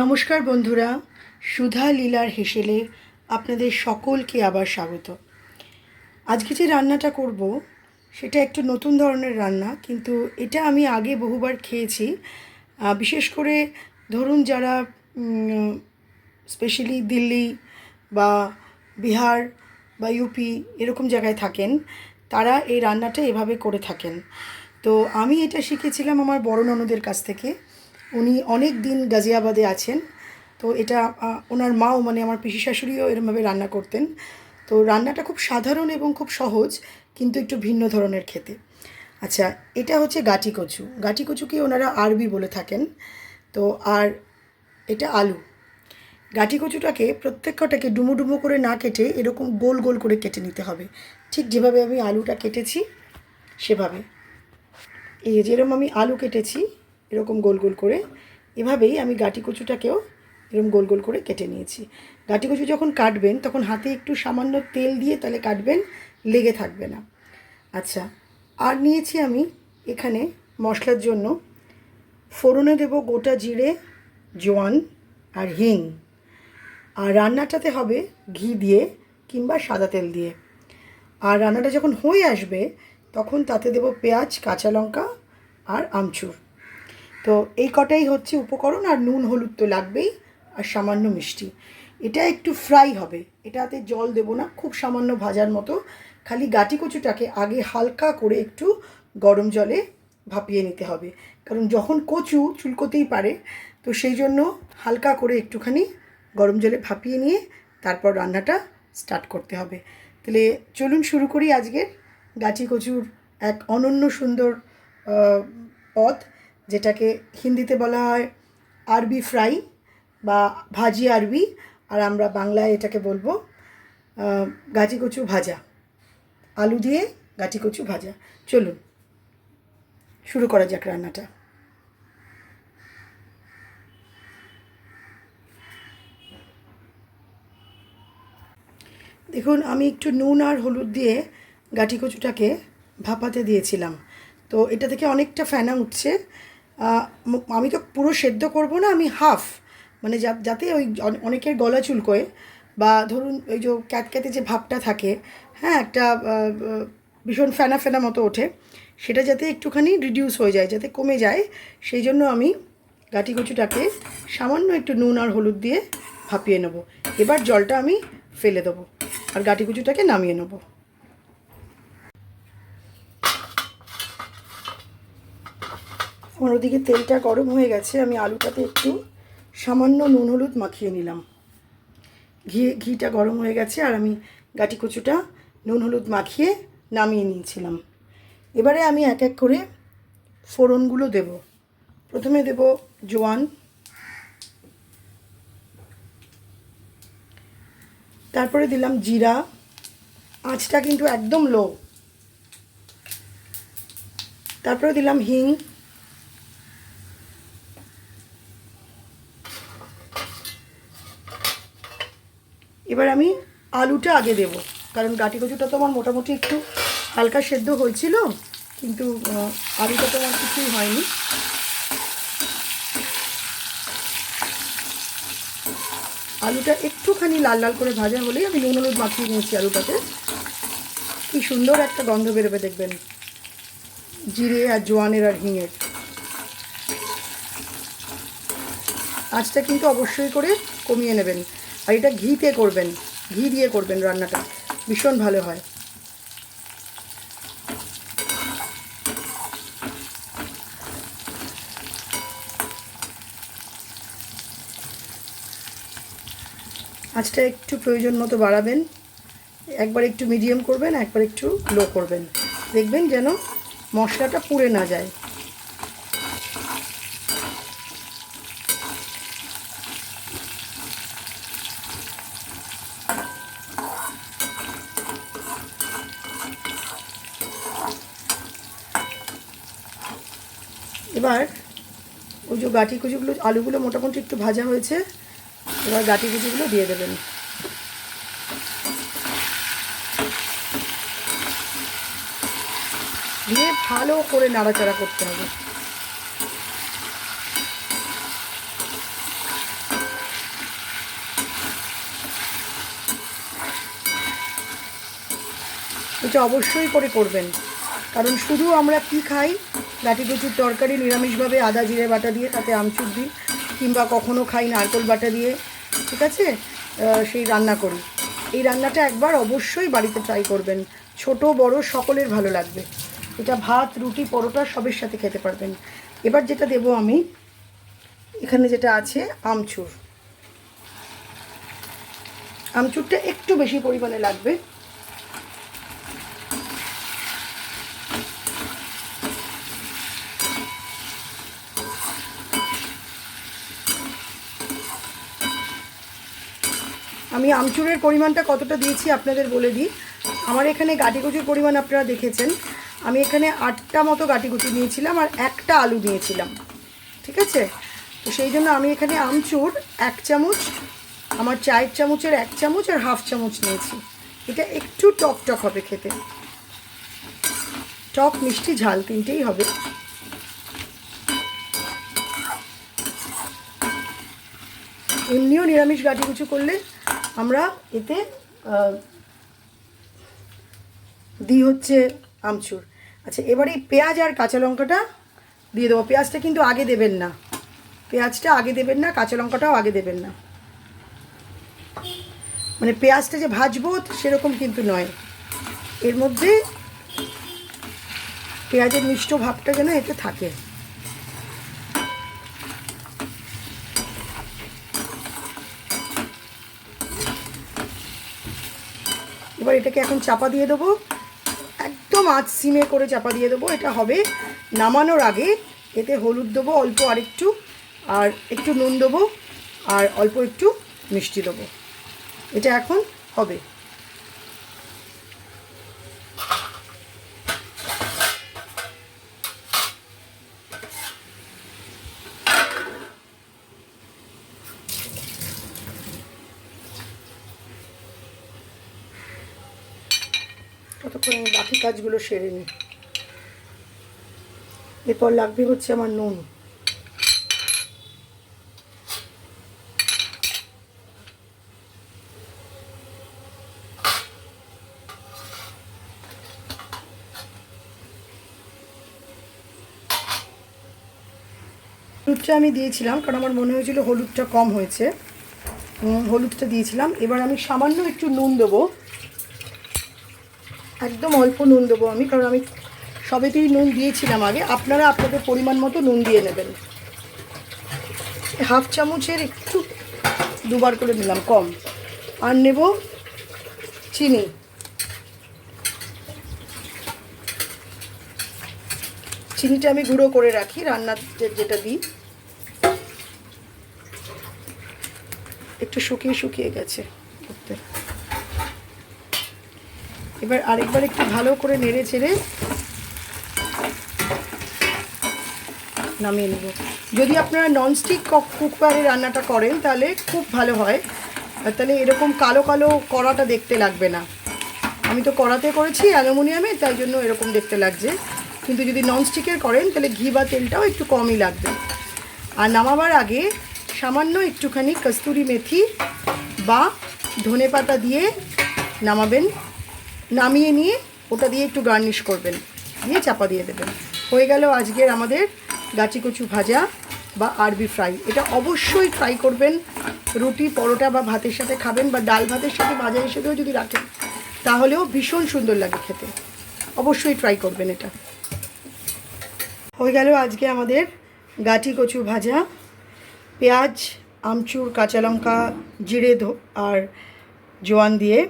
নমস্কার বন্ধুরা, সুধা লীলার হেসেলে আপনাদের সকলকে আবার স্বাগত। আজকে যে রান্নাটা করব, সেটা একটু নতুন ধরনের রান্না, কিন্তু এটা আমি আগে বহুবার খেয়েছি। বিশেষ করে ধরুন যারা স্পেশালি দিল্লি বা বিহার বা ইউপি এরকম জায়গায় থাকেন, তারা এই রান্নাটা এভাবে করে থাকেন। তো আমি এটা শিখেছিলাম আমার বড় ননদের কাছ থেকে। উনি অনেক দিন গাজিয়াবাদে আছেন। তো এটা ওনার মাও মানে আমার পিসি শাশুড়িও এরমভাবে রান্না করতেন। তো রান্নাটা খুব সাধারণ এবং খুব সহজ, কিন্তু একটু ভিন্ন ধরনের খেতে। আচ্ছা এটা হচ্ছে গাটি কচু গাটি কচুকে ওনারা আরবি বলে থাকেন। তো আর এটা আলু। গাটি কচুটাকে প্রত্যেক কটাকে ডুমো ডুমো করে না কেটে এরকম গোল গোল করে কেটে নিতে হবে। ঠিক যেভাবে আমি আলুটা কেটেছি, সেভাবে। এই যেরকম আমি আলু কেটেছি এরকম গোল গোল করে এভাবেই আমি গাটি কচুটাকেও এরকম গোল গোল করে কেটে নিয়েছি। গাটি কচু যখন কাটবেন, তখন হাতে একটু সামান্য তেল দিয়ে তাহলে কাটবেন, লেগে থাকবে না। আচ্ছা আর নিয়েছি আমি এখানে মশলার জন্য ফোড়নে দেব গোটা জিরে, জোয়ান আর হিং। আর রান্নাটাতে হবে ঘি দিয়ে কিংবা সাদা তেল দিয়ে। আর রান্নাটা যখন হয়ে আসবে, তখন তাতে দেব পেঁয়াজ, কাঁচা লঙ্কা আর আমচুর। তো এই কটাই হচ্ছে উপকরণ আর নুন, হলুদ তো লাগবেই আর সামান্য মিষ্টি। এটা একটু ফ্রাই হবে। এটাতে জল দেব না, খুব সামান্য ভাজার মতো। খালি গাটি কচুটাকে আগে হালকা করে একটু গরম জলে ভাপিয়ে নিতে হবে। কারণ যখন কচু চুলকোতেই পারে, তো সেই জন্য হালকা করে একটুখানি গরম জলে ভাপিয়ে নিয়ে তারপর রান্নাটা স্টার্ট করতে হবে। তাহলে চলুন শুরু করি আজকের গাছি কচুর এক অনন্য সুন্দর পদ। যেটাকে হিন্দিতে বলা হয় আরবি ফ্রাই বা ভাজি আরবি, আর আমরা বাংলায় এটাকে বলব গাছি কচু ভাজা। আলু দিয়ে গাছি কচু ভাজা। চলুন, শুরু করা যাক রান্নাটা। দেখুন, আমি একটু নুন আর হলুদ দিয়ে গাঠি কচুটাকে ভাপাতে দিয়েছিলাম। তো এটা থেকে অনেকটা ফেনা উঠছে। আমি তো পুরো সেদ্ধ করব না, আমি হাফ। মানে যাতে ওই অনেকের গলা চুলকোয় বা ধরুন ওই যে ক্যাতক্যাতে যে ভাবটা থাকে হ্যাঁ একটা ভীষণ ফেনা ফেনা মতো ওঠে, সেটা যাতে একটুখানি রিডিউস হয়ে যায়, যাতে কমে যায়, সেই জন্য আমি গাটি কচুটাকে সামান্য একটু নুন আর হলুদ দিয়ে ভাপিয়ে নেব। এবার জলটা আমি ফেলে দেবো আর গাটি কুচুটাকে নামিয়ে নেব। আমার ওদিকে তেলটা গরম হয়ে গেছে, আমি আলুটাতে একটু সামান্য নুন হলুদ মাখিয়ে নিলাম। ঘি, ঘিটা গরম হয়ে গেছে আর আমি গাটি কচুটা নুন হলুদ মাখিয়ে নামিয়ে নিয়েছিলাম। এবারে আমি এক এক করে ফোড়নগুলো দেব। প্রথমে দেব জোয়ান। তারপরে দিলাম জিরা। আঁচটা কিন্তু একদম লো তারপরে দিলাম হিং। এবার আমি আলুটা আগে দেব। কারণ গাটি কচুটা তো আমার মোটামুটি একটু হালকা সেদ্ধ হয়েছিল, কিন্তু আলুটা তো আমার কিছুই হয়নি। আলুটা একটুখানি লাল লাল করে ভাজা হলেই আমি নুন হলুদ মাখিয়ে নিয়েছি আলুটাতে। কি সুন্দর একটা গন্ধ বেরোবে দেখবেন। জিরে আর জোয়ানের আর হিঙের। আঁচটা কিন্তু অবশ্যই করে কমিয়ে নেবেন। আর এটা ঘিতে করবেন, ঘি দিয়ে করবেন রান্নাটা, ভীষণ ভালো হয়। আঁচটা একটু প্রয়োজন মতো বাড়াবেন, একবার একটু মিডিয়াম করবেন, একবার একটু লো করবেন। দেখবেন যেন মশলাটা পুড়ে না যায়। এবার ওই যে গাঁটি কুচিগুলো, আলুগুলো মোটামুটি একটু ভাজা হয়েছে, এবার গাঁটি কুচিগুলো দিয়ে দেবেন। দিয়ে ভালো করে নাড়াচাড়া করতে হবে। এটা অবশ্যই করে করবেন, কারণ শুধু আমরা কি খাই গাটি কচুর তরকারি নিরামিষভাবে আদা, জিরে বাটা দিয়ে, তাতে আমচুর দিই, কিংবা কখনও খাই নারকোল বাটা দিয়ে, ঠিক আছে? সেই রান্না করি। এই রান্নাটা একবার অবশ্যই বাড়িতে ট্রাই করবেন। ছোট, বড়, সকলের ভালো লাগবে। এটা ভাত, রুটি, পরোটা সবের সাথে খেতে পারবেন। এবার যেটা দেব আমি, এখানে যেটা আছে, আমচুর। আমচুরটা একটু বেশি পরিমাণে লাগবে। আমি আমচুরের পরিমাণটা কতটা দিয়েছি আপনাদের বলে দিই। আমার এখানে গাটিকুচির পরিমাণ আপনারা দেখেছেন। আমি এখানে আটটা মতো গাটিকুচি নিয়েছিলাম আর একটা আলু নিয়েছিলাম। ঠিক আছে? তো সেই জন্য আমি এখানে আমচুর এক চামচ, আমার চায়ের চামচের এক চামচ আর হাফ চামচ নিয়েছি। এটা একটু টক টক হবে খেতে। টক মিষ্টি ঝাল তিনটেই হবে। এমনিও নিরামিষ গাটিগুচু করলে আমরা এতে দিই হচ্ছে আমচুর। আচ্ছা এবারে এই পেঁয়াজ আর কাঁচা লঙ্কাটা দিয়ে দেবো। পেঁয়াজটা কিন্তু আগে দেবেন না। পেঁয়াজটা আগে দেবেন না, কাঁচা লঙ্কাটাও আগে দেবেন না। মানে পেঁয়াজটা যে ভাজবো সেরকম কিন্তু নয়। এর মধ্যে পেঁয়াজের মিষ্ট ভাবটা যেন এতে থাকে। এবার এটাকে এখন চাপা দিয়ে দেবো। একদম আঁচ সিমে করে চাপা দিয়ে দেবো। এটা হবে নামানোর আগে। এতে হলুদ দেবো, অল্প আরেকটু, আর একটু নুন দেবো, আর অল্প একটু মিষ্টি দেবো। এটা এখন হবে। ততক্ষণ আমি বাকি কাজগুলো সেরে নিই এরপর লাগবে হচ্ছে আমার নুন। হলুদটা আমি দিয়েছিলাম, কারণ আমার মনে হয়েছিল হলুদটা কম হয়েছে। হলুদটা দিয়েছিলাম। এবার আমি সামান্য একটু নুন দেবো। একদম অল্প নুন দেবো আমি, কারণ আমি সবেতেই নুন দিয়েছিলাম আগে। আপনারা আপনাদের পরিমাণ মতো নুন দিয়ে নেবেন। হাফ চামচের একটু দুবার করে নিলাম, কম। আর নেব চিনি। চিনিটা আমি গুঁড়ো করে রাখি রান্নাতে যেটা দিই। একটু শুকিয়ে শুকিয়ে গেছে করতে এবার আরেকবার একটু ভালো করে নেড়ে চেড়ে নামিয়ে নেব। যদি আপনারা ননস্টিক কুকারে রান্নাটা করেন, তাহলে খুব ভালো হয়। তাহলে এরকম কালো কালো কড়াটা দেখতে লাগবে না। আমি তো কড়াতে করেছি অ্যালুমিনিয়ামে, তাই জন্য এরকম দেখতে লাগছে। কিন্তু যদি ননস্টিকের করেন, তাহলে ঘি বা তেলটাও একটু কমই লাগবে। আর নামাবার আগে সামান্য একটুখানি কস্তুরি মেথি বা ধনে পাতা দিয়ে নামাবেন। নামিয়ে নিয়ে ওটা দিয়ে একটু গার্নিশ করবেন। দিয়ে চাপা দিয়ে দেবেন। হয়ে গেল আজকের আমাদের গাছি কচু ভাজা বা আরবি ফ্রাই। এটা অবশ্যই ফ্রাই করবেন। রুটি, পরোটা বা ভাতের সাথে খাবেন বা ডাল ভাতের সাথে ভাজা হিসেবেও যদি রাখেন, তাহলেও ভীষণ সুন্দর লাগে খেতে। অবশ্যই ট্রাই করবেন এটা। হয়ে গেল আজকে আমাদের গাটি কচু ভাজা। পেঁয়াজ, আমচুর, কাঁচা লঙ্কা, জিরে আর জোয়ান দিয়ে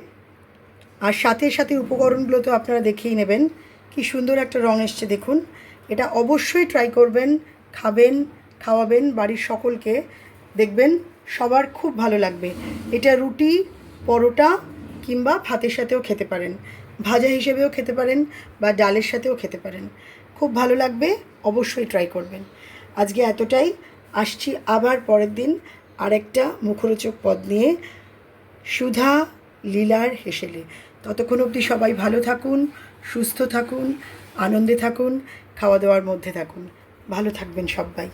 আর সাথে সাথে উপকরণগুলো তো আপনারা দেখেই নেবেন। কি সুন্দর একটা রং এসছে, দেখুন। এটা অবশ্যই ট্রাই করবেন, খাবেন, খাওয়াবেন বাড়ির সকলকে। দেখবেন সবার খুব ভালো লাগবে। এটা রুটি, পরোটা কিংবা ভাতের সাথেও খেতে পারেন। ভাজা হিসেবেও খেতে পারেন বা ডালের সাথেও খেতে পারেন। খুব ভালো লাগবে, অবশ্যই ট্রাই করবেন। আজকে এতটাই। আসছি আবার পরের দিন আরেকটা মুখরোচক পদ নিয়ে সুধা লীলার হেসেলে। ততক্ষণ অবধি সবাই ভালো থাকুন, সুস্থ থাকুন, আনন্দে থাকুন খাওয়া দাওয়ার মধ্যে থাকুন। ভালো থাকবেন সবাই।